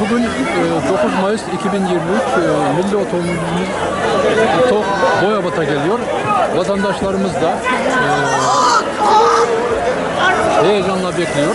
Bugün e, 9 Mayıs 2023 e, milli otomobilimiz TOK Boyabat'a geliyor. Vatandaşlarımız da e, heyecanla bekliyor.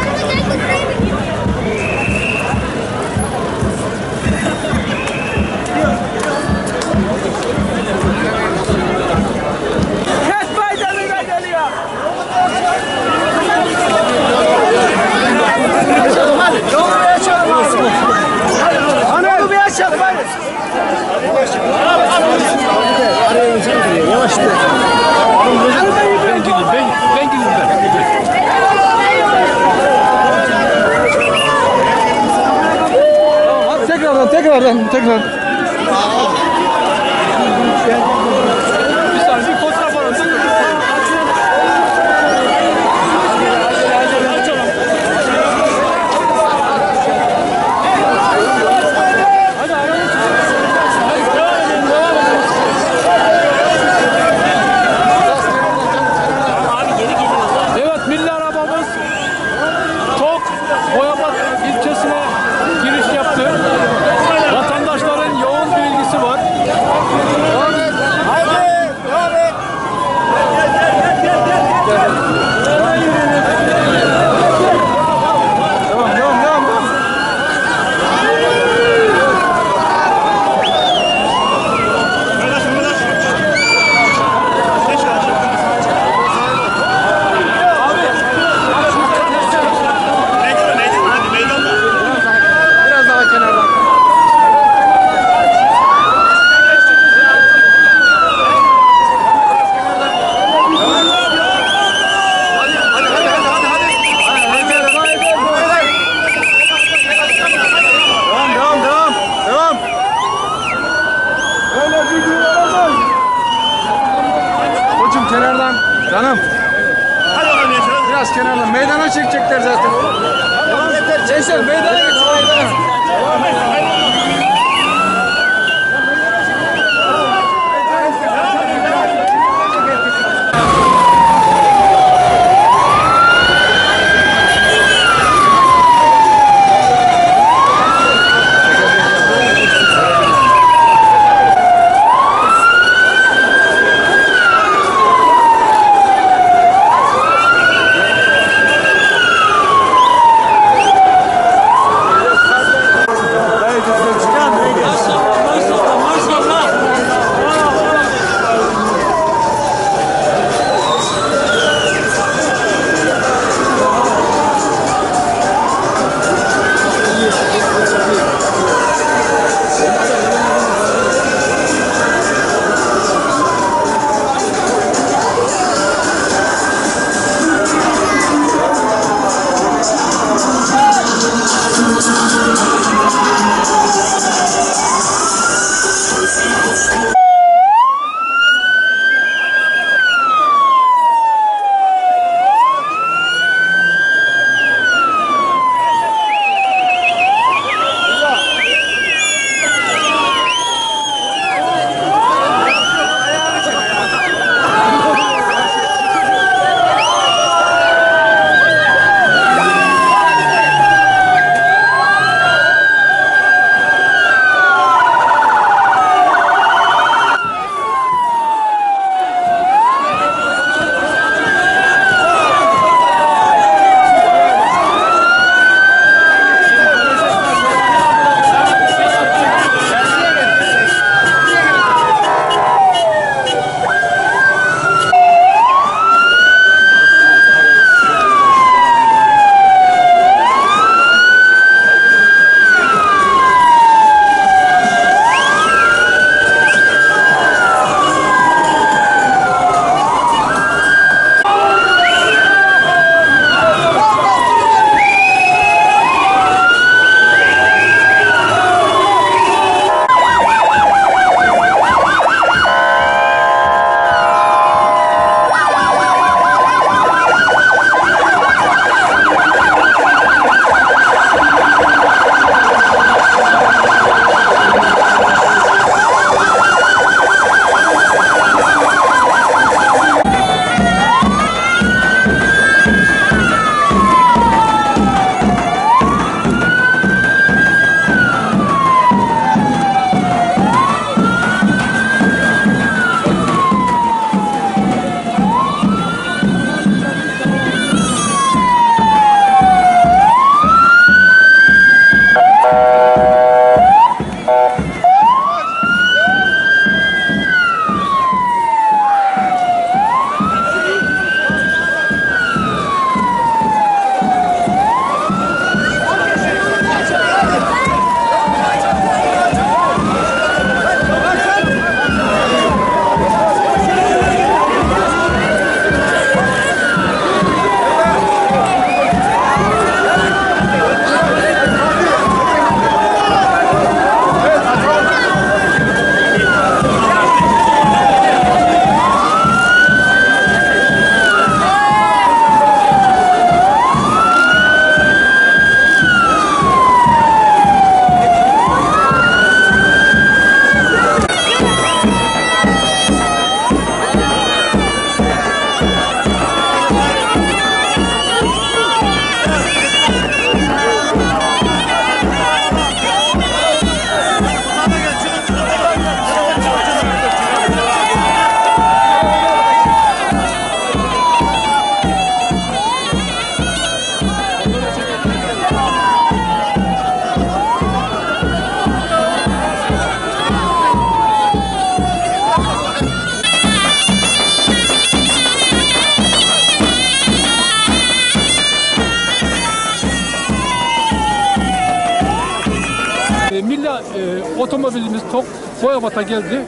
Otomobilimiz TOK Boyabat'a geldi.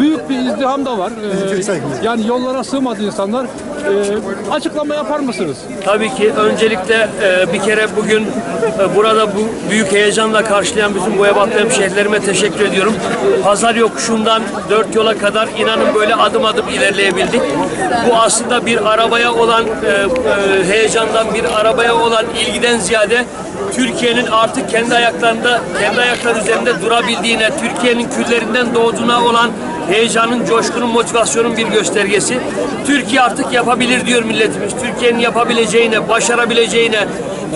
Büyük bir izdiham da var. E, yani yollara sığmadı insanlar. E, açıklama yapar mısınız? Tabii ki öncelikle e, bir kere bugün e, burada bu büyük heyecanla karşılayan bütün Boyabatlı hemşehrilerime teşekkür ediyorum. Pazar yokuşundan dört yola kadar inanın böyle adım adım ilerleyebildik. Bu aslında bir arabaya olan e, e, heyecandan, bir arabaya olan ilgiden ziyade Türkiye'nin artık kendi ayaklarında, kendi ayakları üzerinde durabildiğine, Türkiye'nin küllerinden doğduğuna olan heyecanın, coşkunun, motivasyonun bir göstergesi. Türkiye artık yapabilir diyor milletimiz. Türkiye'nin yapabileceğine, başarabileceğine,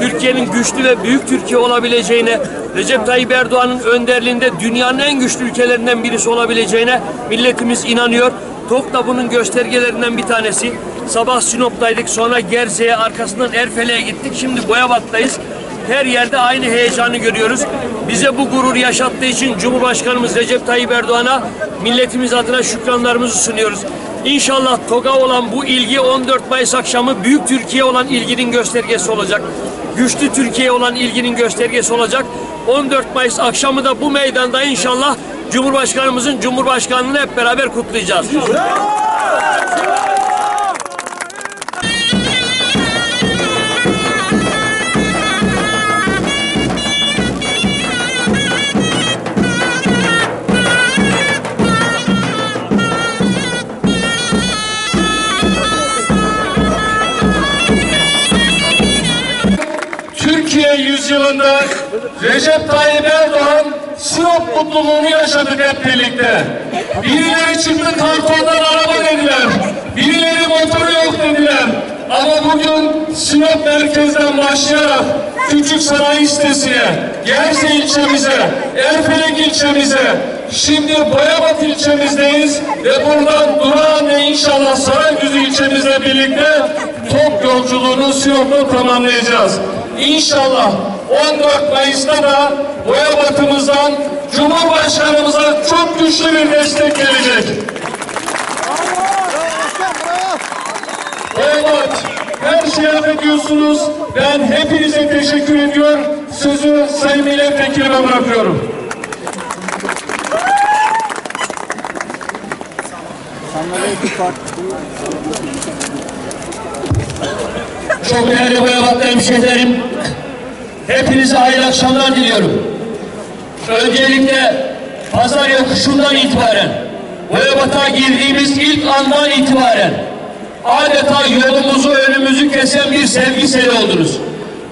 Türkiye'nin güçlü ve büyük Türkiye olabileceğine, Recep Tayyip Erdoğan'ın önderliğinde dünyanın en güçlü ülkelerinden birisi olabileceğine milletimiz inanıyor. TOK da bunun göstergelerinden bir tanesi. Sabah Sinop'taydık, sonra Gerze'ye, arkasından Erfelek'e gittik. Şimdi Boyabat'tayız. Her yerde aynı heyecanı görüyoruz. Bize bu gurur yaşattığı için Cumhurbaşkanımız Recep Tayyip Erdoğan'a milletimiz adına şükranlarımızı sunuyoruz. İnşallah TOG'a olan bu ilgi 14 Mayıs akşamı büyük Türkiye olan ilginin göstergesi olacak. Güçlü Türkiye olan ilginin göstergesi olacak. 14 Mayıs akşamı da bu meydanda inşallah Cumhurbaşkanımızın Cumhurbaşkanlığını hep beraber kutlayacağız. Yüzyılında Recep Tayyip Erdoğan Sinop mutluluğunu yaşadık hep birlikte. Birileri çıktı kartondan araba dediler. Birileri motoru yok dediler. Ama bugün Sinop merkezden başlayarak Küçük Sanayi sitesine, Gerze ilçemize, Erfelek ilçemize, şimdi Boyabat ilçemizdeyiz ve buradan Durağan ve inşallah Sarayüzü ilçemizle birlikte top yolculuğunu Sinop'ta tamamlayacağız. İnşallah 14 Mayıs'ta da Boyabat'ımızdan Cumhurbaşkanımıza çok güçlü bir destek gelecek. Boyabat, her hak ediyorsunuz. Ben hepinize teşekkür ediyor. Sözü Sayın Milletvekilime bırakıyorum. Çok değerli Boyabatlı hemşehrilerim, hepinize hayırlı akşamlar diliyorum. Öncelikle pazar yokuşundan itibaren, Boyabat'a girdiğimiz ilk andan itibaren adeta yolumuzu, önümüzü kesen bir sevgi seli oldunuz.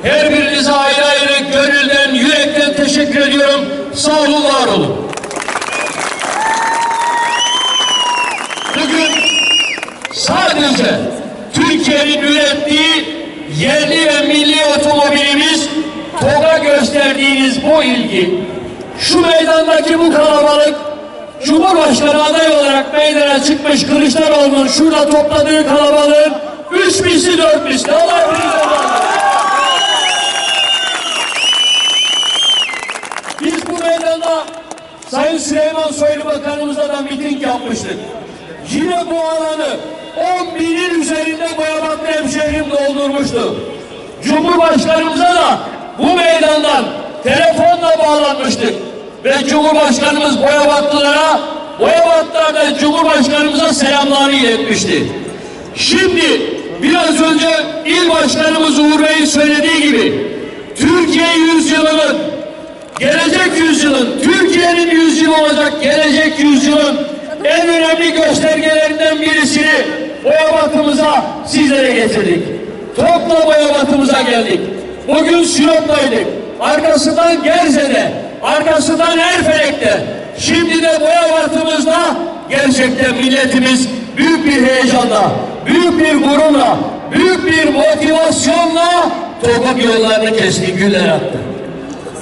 Her birinize ayrı ayrı gönülden, yürekten teşekkür ediyorum. Sağ olun, var olun. Bugün sadece Türkiye'nin ürettiği yerli ve milli otomobilimiz TOG'a gösterdiğiniz bu ilgi, şu meydandaki bu kalabalık, Cumhurbaşkanı aday olarak meydana çıkmış Kılıçdaroğlu'nun şurada topladığı kalabalığın üç misli dört misli. Allah. Biz bu meydanda Sayın Süleyman Soylu Bakanımızla da miting yapmıştık. Yine bu alanı 10 binin üzerinde Boyabatlı hemşehrim doldurmuştu. Cumhurbaşkanımıza da bu meydandan telefonla bağlanmıştık. Ve Cumhurbaşkanımız Boyabatlılara, Boyabatlılar da Cumhurbaşkanımıza selamlarını iletmişti. Şimdi biraz önce İl Başkanımız Uğur Bey'in söylediği gibi Türkiye yüzyılının gelecek yüzyılın, Türkiye'nin yüzyılı olacak gelecek yüzyılın en önemli göstergelerinden birisini Boyabat'ımıza sizlere getirdik. Topla Boyabat'ımıza geldik. Bugün Sinop'taydık. Arkasından Gerze'de, arkasından Erfelek'te. Şimdi de Boyabat'ımızda gerçekten milletimiz büyük bir heyecanla, büyük bir gururla, büyük bir motivasyonla toprak yollarını kesti, güller attı.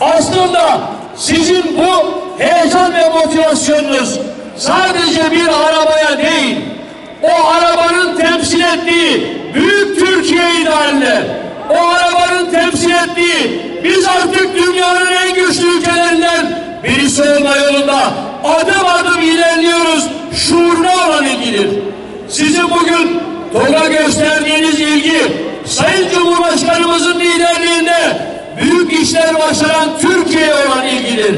Aslında sizin bu heyecan ve motivasyonunuz sadece bir arabaya değil, o arabanın temsil ettiği büyük Türkiye idealine, o arabanın temsil ettiği biz artık dünyanın en güçlü ülkelerinden birisi olma yolunda adım adım ilerliyoruz şuuruna olan ilgidir. Sizin bugün TOG'a gösterdiğiniz ilgi Sayın Cumhurbaşkanımızın liderliğinde büyük işler başaran Türkiye'ye olan ilgidir.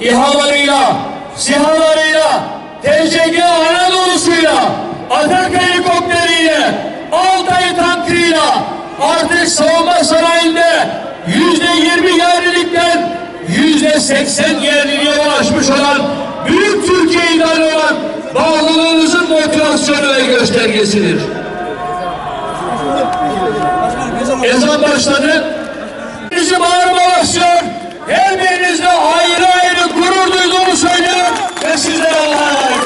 İHA'larıyla, SİHA'larıyla, TCG Anadolu'suyla, Atak helikopteriyle, Altay tankıyla artık savunma sanayinde yüzde yirmi yerlilikten yüzde seksen yerliliğe ulaşmış olan büyük Türkiye idarı olan bağlılığınızın motivasyonu ve göstergesidir. Ezan başladı. Bizi bağırma başlıyor. Her birinizle ayrı ayrı gurur duyduğumu söylüyorum ve sizlere Allah'a